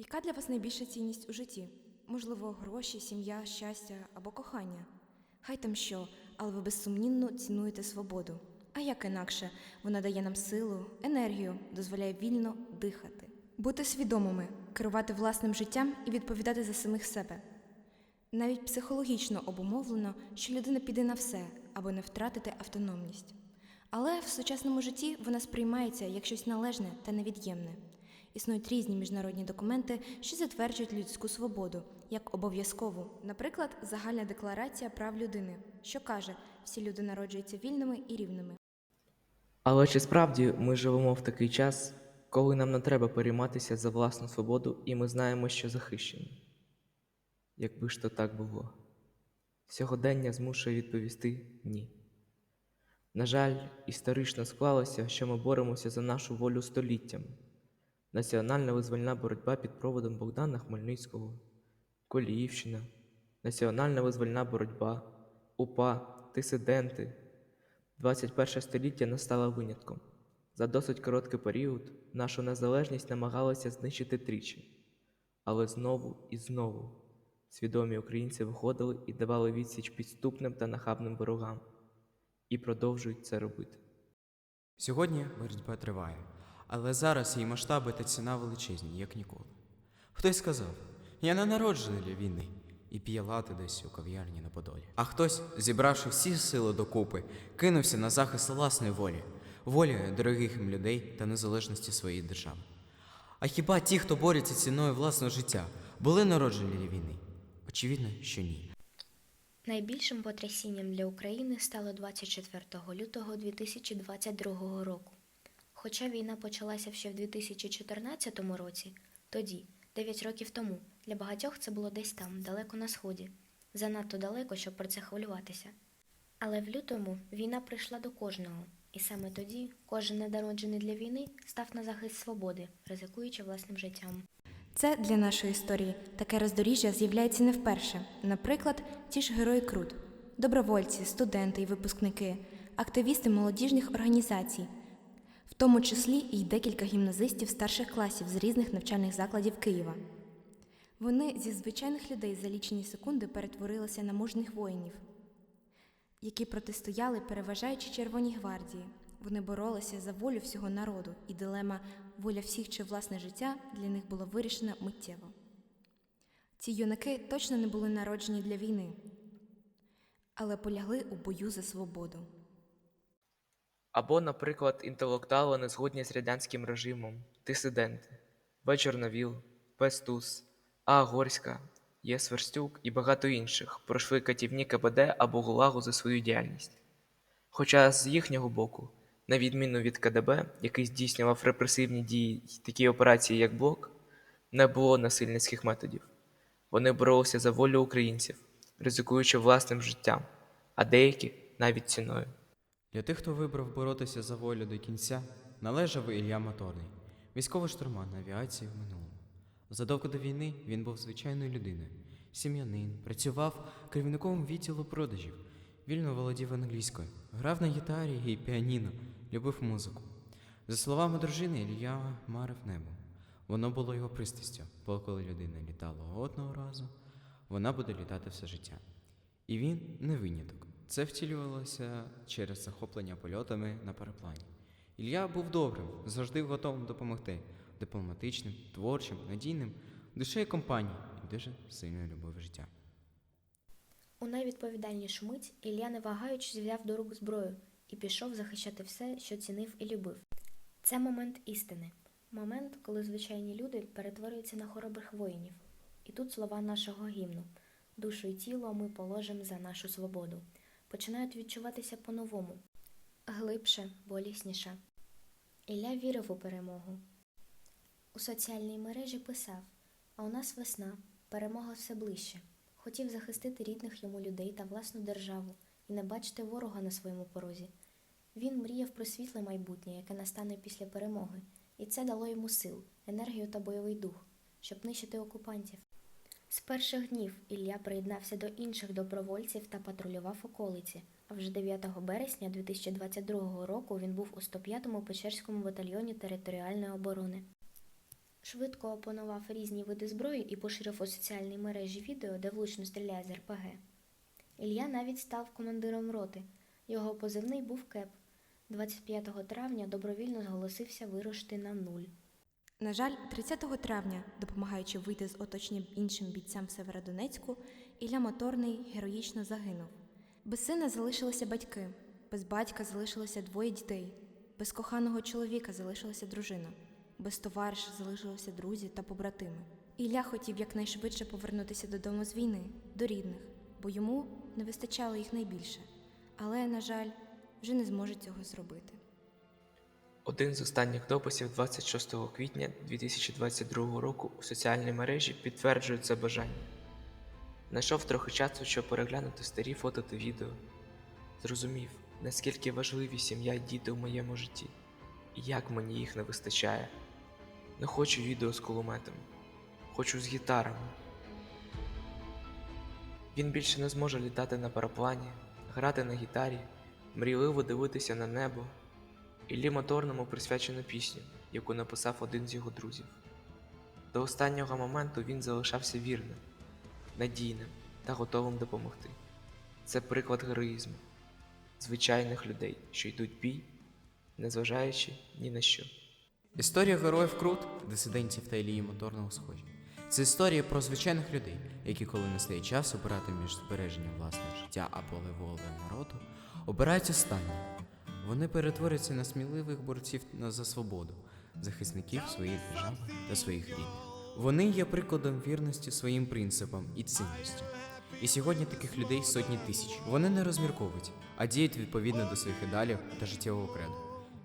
Яка для вас найбільша цінність у житті? Можливо, гроші, сім'я, щастя або кохання? Хай там що, але ви безсумнівно цінуєте свободу. А як інакше, вона дає нам силу, енергію, дозволяє вільно дихати, бути свідомими, керувати власним життям і відповідати за самих себе. Навіть психологічно обумовлено, що людина піде на все, аби не втратити автономність. Але в сучасному житті вона сприймається як щось належне та невід'ємне. Існують різні міжнародні документи, що затверджують людську свободу як обов'язкову. Наприклад, Загальна декларація прав людини, що каже, всі люди народжуються вільними і рівними. Але чи справді ми живемо в такий час, коли нам не треба перейматися за власну свободу, і ми знаємо, що захищені? Якби ж то так було. Сьогодення змушує відповісти ні. На жаль, історично склалося, що ми боремося за нашу волю століттями. Національна визвольна боротьба під проводом Богдана Хмельницького, Коліївщина, національна визвольна боротьба, УПА, дисиденти. 21 століття не стало винятком. За досить короткий період нашу незалежність намагалися знищити тричі. Але знову і знову свідомі українці виходили і давали відсіч підступним та нахабним ворогам. І продовжують це робити. Сьогодні боротьба триває, але зараз її масштаби та ціна величезні, як ніколи. Хтось сказав: я не народжений для війни і п'є лати десь у кав'ярні на Подолі. А хтось, зібравши всі сили докупи, кинувся на захист власної волі, волі дорогих їм людей та незалежності своєї держави. А хіба ті, хто борються ціною власного життя, були народжені для війни? Очевидно, що ні. Найбільшим потрясінням для України стало 24 лютого 2022 року. Хоча війна почалася ще в 2014 році, тоді, 9 років тому, для багатьох це було десь там, далеко на сході, занадто далеко, щоб про це хвилюватися. Але в лютому війна прийшла до кожного, і саме тоді кожен недороджений для війни став на захист свободи, ризикуючи власним життям. Це для нашої історії таке роздоріжжя з'являється не вперше. Наприклад, ті ж герої Крут, добровольці, студенти і випускники, активісти молодіжних організацій, в тому числі і декілька гімназистів старших класів з різних навчальних закладів Києва. Вони зі звичайних людей за лічені секунди перетворилися на мужних воїнів, які протистояли, переважаючи Червоній гвардії. Вони боролися за волю всього народу, і дилема воля всіх чи власне життя для них була вирішена миттєво. Ці юнаки точно не були народжені для війни, але полягли у бою за свободу. Або, наприклад, інтелектуали не згодні з радянським режимом, дисиденти, В. Чорновіл, Пестус, А. Горська, Є. Сверстюк і багато інших пройшли катівні КБД або ГУЛАГу за свою діяльність. Хоча з їхнього боку, на відміну від КДБ, який здійснював репресивні дії й такі операції, як Блок, не було насильницьких методів. Вони боролися за волю українців, ризикуючи власним життям, а деякі навіть ціною. Для тих, хто вибрав боротися за волю до кінця, належав Ілля Моторний, військовий штурман авіації в минулому. Задовго до війни він був звичайною людиною, сім'янин, працював керівником відділу продажів, вільно володів англійською, грав на гітарі і піаніно, любив музику. За словами дружини, Ілля марив небо. Воно було його пристрастю, бо коли людина літала одного разу, вона буде літати все життя. І він не виняток. Це втілювалося через захоплення польотами на параплані. Ілля був добрим, завжди готовим допомогти, дипломатичним, творчим, надійним, душею компанії і дуже сильно любив життя. У найвідповідальнішу мить Ілля, не вагаючись, взяв до рук зброю і пішов захищати все, що цінив і любив. Це момент істини, момент, коли звичайні люди перетворюються на хоробрих воїнів. І тут слова нашого гімну душу і тіло ми положимо за нашу свободу, починають відчуватися по-новому, глибше, болісніше. Ілля вірив у перемогу. У соціальній мережі писав: А у нас весна, перемога все ближче. Хотів захистити рідних йому людей та власну державу і не бачити ворога на своєму порозі. Він мріяв про світле майбутнє, яке настане після перемоги, і це дало йому сил, енергію та бойовий дух, щоб нищити окупантів. З перших днів Ілля приєднався до інших добровольців та патрулював околиці. А вже 9 березня 2022 року він був у 105-му Печерському батальйоні територіальної оборони. Швидко опанував різні види зброї і поширив у соціальній мережі відео, де влучно стріляє з РПГ. Ілля навіть став командиром роти. Його позивний був Кеп. 25 травня добровільно зголосився вирушити на нуль. На жаль, 30 травня, допомагаючи вийти з оточення іншим бійцям в Северодонецьку, Ілля Моторний героїчно загинув. Без сина залишилися батьки, без батька залишилося двоє дітей, без коханого чоловіка залишилася дружина, без товариша залишилися друзі та побратими. Ілля хотів якнайшвидше повернутися додому з війни, до рідних, бо йому не вистачало їх найбільше. Але, на жаль, вже не зможе цього зробити. Один з останніх дописів 26 квітня 2022 року у соціальній мережі підтверджує це бажання. Знайшов трохи часу, щоб переглянути старі фото та відео. Зрозумів, наскільки важливі сім'я й діти у моєму житті, і як мені їх не вистачає. Не хочу відео з кулеметом, хочу з гітарами. Він більше не зможе літати на параплані, грати на гітарі, мрійливо дивитися на небо. Іллі Моторному присвячено пісню, яку написав один з його друзів. До останнього моменту він залишався вірним, надійним та готовим допомогти. Це приклад героїзму, звичайних людей, що йдуть бій, незважаючи ні на що. Історія героїв Крут, дисидентів та Ілії Моторного схожі. Це історія про звичайних людей, які, коли настає час обирати між збереженням власного життя або волею народу, обирають останнє. Вони перетворюються на сміливих борців за свободу, захисників своєї держави та своїх рідних. Вони є прикладом вірності своїм принципам і цінностям. І сьогодні таких людей сотні тисяч. Вони не розмірковують, а діють відповідно до своїх ідеалів та життєвого креду.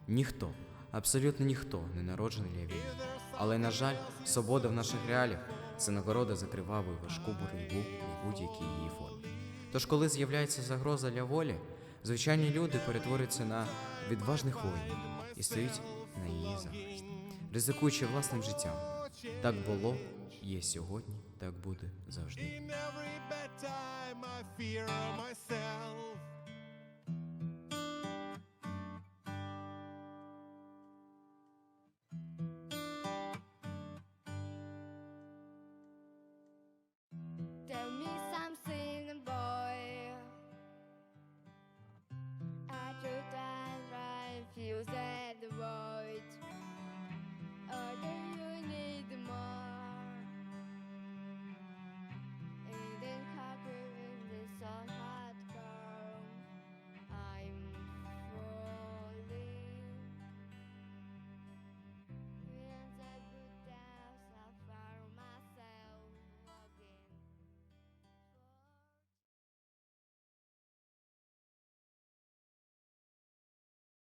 Ніхто, абсолютно ніхто не народжений для війни. Але, на жаль, свобода в наших реаліях це нагорода за тривалу і важку боротьбу у будь-якій її формі. Тож, коли з'являється загроза для волі, звичайні люди перетворюються на відважних воїнів і стають на її захист, ризикуючи власним життям. Так було, є сьогодні, так буде завжди.